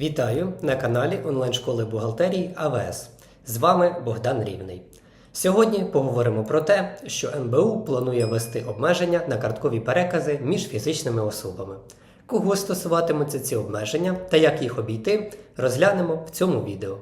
Вітаю на каналі онлайн-школи бухгалтерії АВС. З вами Богдан Рівний. Сьогодні поговоримо про те, що МБУ планує ввести обмеження на карткові перекази між фізичними особами. Кого стосуватимуться ці обмеження та як їх обійти, розглянемо в цьому відео.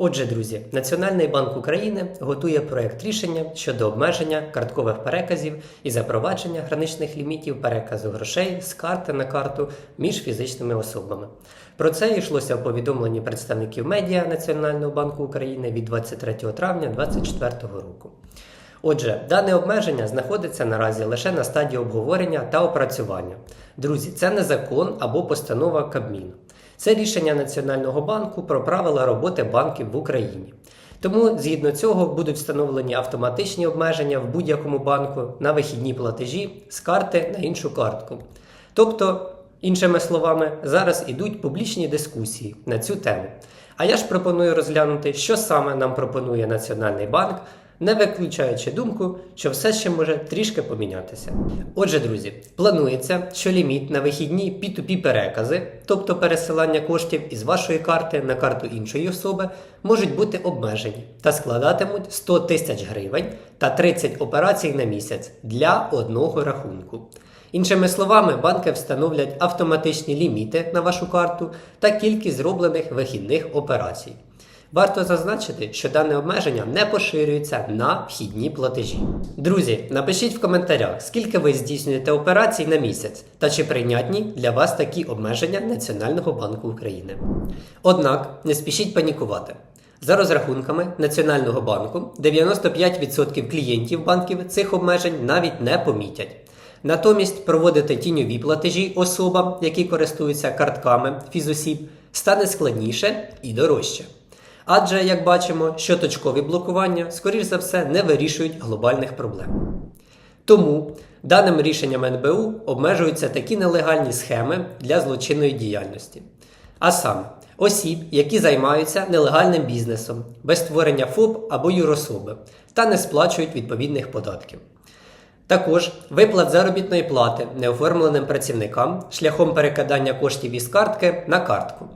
Отже, друзі, Національний банк України готує проект рішення щодо обмеження карткових переказів і запровадження граничних лімітів переказу грошей з карти на карту між фізичними особами. Про це йшлося в повідомленні представників медіа Національного банку України від 23 травня 2024 року. Отже, дане обмеження знаходиться наразі лише на стадії обговорення та опрацювання. Друзі, це не закон або постанова Кабміну. Це рішення Національного банку про правила роботи банків в Україні. Тому, згідно цього, будуть встановлені автоматичні обмеження в будь-якому банку на вихідні платежі з карти на іншу картку. Тобто, іншими словами, зараз ідуть публічні дискусії на цю тему. А я ж пропоную розглянути, що саме нам пропонує Національний банк, не виключаючи думку, що все ще може трішки помінятися. Отже, друзі, планується, що ліміт на вихідні P2P перекази, тобто пересилання коштів із вашої карти на карту іншої особи, можуть бути обмежені та складатимуть 100 тисяч гривень та 30 операцій на місяць для одного рахунку. Іншими словами, банки встановлять автоматичні ліміти на вашу карту та кількість зроблених вихідних операцій. Варто зазначити, що дане обмеження не поширюється на вхідні платежі. Друзі, напишіть в коментарях, скільки ви здійснюєте операцій на місяць та чи прийнятні для вас такі обмеження Національного банку України. Однак не спішіть панікувати. За розрахунками Національного банку, 95% клієнтів банків цих обмежень навіть не помітять. Натомість проводити тіньові платежі особам, які користуються картками фізосіб, стане складніше і дорожче. Адже, як бачимо, щоточкові блокування, скоріш за все, не вирішують глобальних проблем. Тому даним рішенням НБУ обмежуються такі нелегальні схеми для злочинної діяльності. А саме, осіб, які займаються нелегальним бізнесом, без створення ФОП або юрособи та не сплачують відповідних податків. Також виплат заробітної плати неоформленим працівникам шляхом перекидання коштів із картки на картку.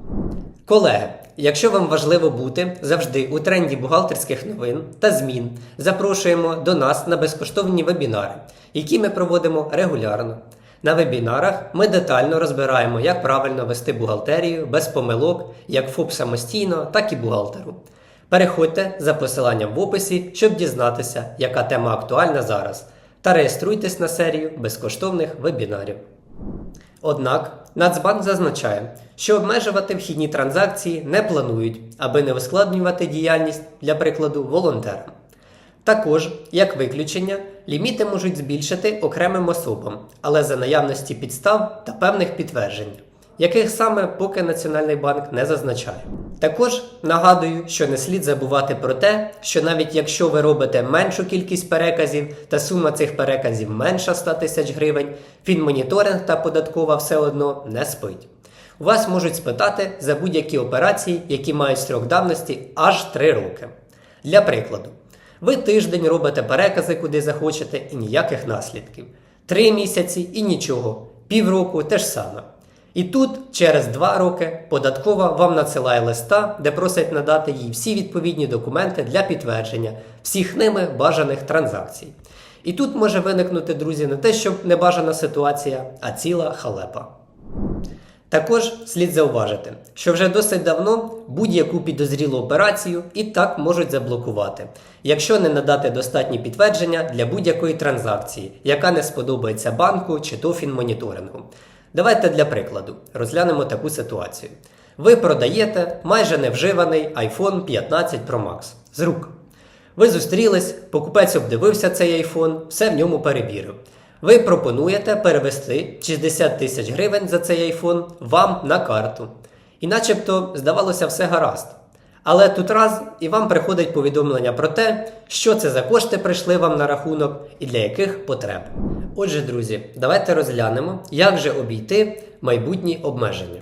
Колеги, якщо вам важливо бути завжди у тренді бухгалтерських новин та змін, запрошуємо до нас на безкоштовні вебінари, які ми проводимо регулярно. На вебінарах ми детально розбираємо, як правильно вести бухгалтерію без помилок, як ФОП самостійно, так і бухгалтеру. Переходьте за посиланням в описі, щоб дізнатися, яка тема актуальна зараз, та реєструйтесь на серію безкоштовних вебінарів. Однак Нацбанк зазначає, що обмежувати вхідні транзакції не планують, аби не ускладнювати діяльність для прикладу волонтерам. Також, як виключення, ліміти можуть збільшити окремим особам, але за наявності підстав та певних підтверджень, яких саме поки Національний банк не зазначає. Також нагадую, що не слід забувати про те, що навіть якщо ви робите меншу кількість переказів та сума цих переказів менша 100 тисяч гривень, фінмоніторинг та податкова все одно не спить. Вас можуть спитати за будь-які операції, які мають строк давності аж 3 роки. Для прикладу, ви тиждень робите перекази, куди захочете, і ніяких наслідків. Три місяці і нічого, півроку те ж саме. І тут, через два роки, податкова вам надсилає листа, де просять надати їй всі відповідні документи для підтвердження всіх ними бажаних транзакцій. І тут може виникнути, друзі, не те, щоб небажана ситуація, а ціла халепа. Також слід зауважити, що вже досить давно будь-яку підозрілу операцію і так можуть заблокувати, якщо не надати достатні підтвердження для будь-якої транзакції, яка не сподобається банку чи то фінмоніторингу. Давайте для прикладу розглянемо таку ситуацію. Ви продаєте майже невживаний iPhone 15 Pro Max з рук. Ви зустрілись, покупець обдивився цей iPhone, все в ньому перевірив. Ви пропонуєте перевести 60 тисяч гривень за цей iPhone вам на карту. І начебто здавалося все гаразд. Але тут раз і вам приходить повідомлення про те, що це за кошти прийшли вам на рахунок і для яких потреб. Отже, друзі, давайте розглянемо, як же обійти майбутні обмеження.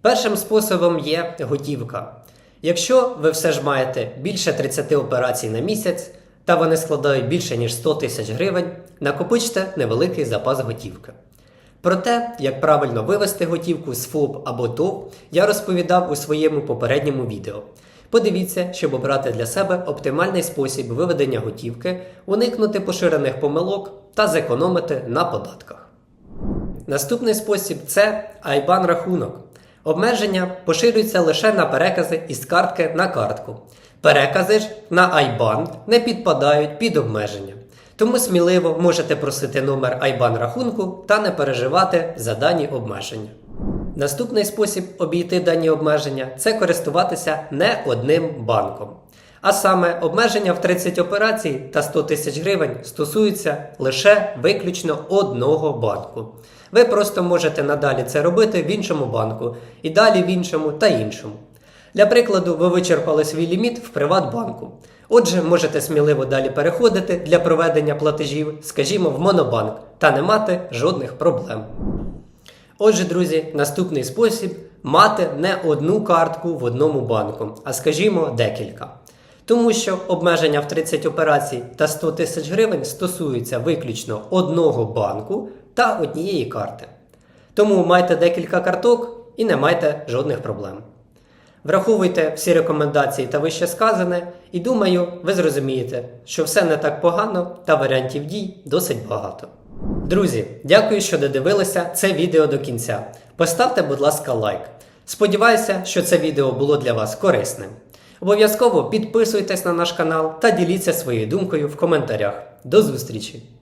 Першим способом є готівка. Якщо ви все ж маєте більше 30 операцій на місяць та вони складають більше ніж 100 тисяч гривень, накопичте невеликий запас готівки. Про те, як правильно вивести готівку з ФОП або ТОВ, я розповідав у своєму попередньому відео. Подивіться, щоб обрати для себе оптимальний спосіб виведення готівки, уникнути поширених помилок та зекономити на податках. Наступний спосіб це IBAN рахунок. Обмеження поширюються лише на перекази із картки на картку. Перекази ж на IBAN не підпадають під обмеження. Тому сміливо можете просити номер IBAN рахунку та не переживати за дані обмеження. Наступний спосіб обійти дані обмеження це користуватися не одним банком. А саме обмеження в 30 операцій та 100 тисяч гривень стосуються лише виключно одного банку. Ви просто можете надалі це робити в іншому банку, і далі в іншому та іншому. Для прикладу, ви вичерпали свій ліміт в Приватбанку. Отже, можете сміливо далі переходити для проведення платежів, скажімо, в Монобанк, та не мати жодних проблем. Отже, друзі, наступний спосіб мати не одну картку в одному банку, а скажімо, декілька. Тому що обмеження в 30 операцій та 100 тисяч гривень стосуються виключно одного банку та однієї карти. Тому майте декілька карток і не майте жодних проблем. Враховуйте всі рекомендації та вище сказане, і думаю, ви зрозумієте, що все не так погано та варіантів дій досить багато. Друзі, дякую, що додивилися це відео до кінця. Поставте, будь ласка, лайк. Сподіваюся, що це відео було для вас корисним. Обов'язково підписуйтесь на наш канал та діліться своєю думкою в коментарях. До зустрічі!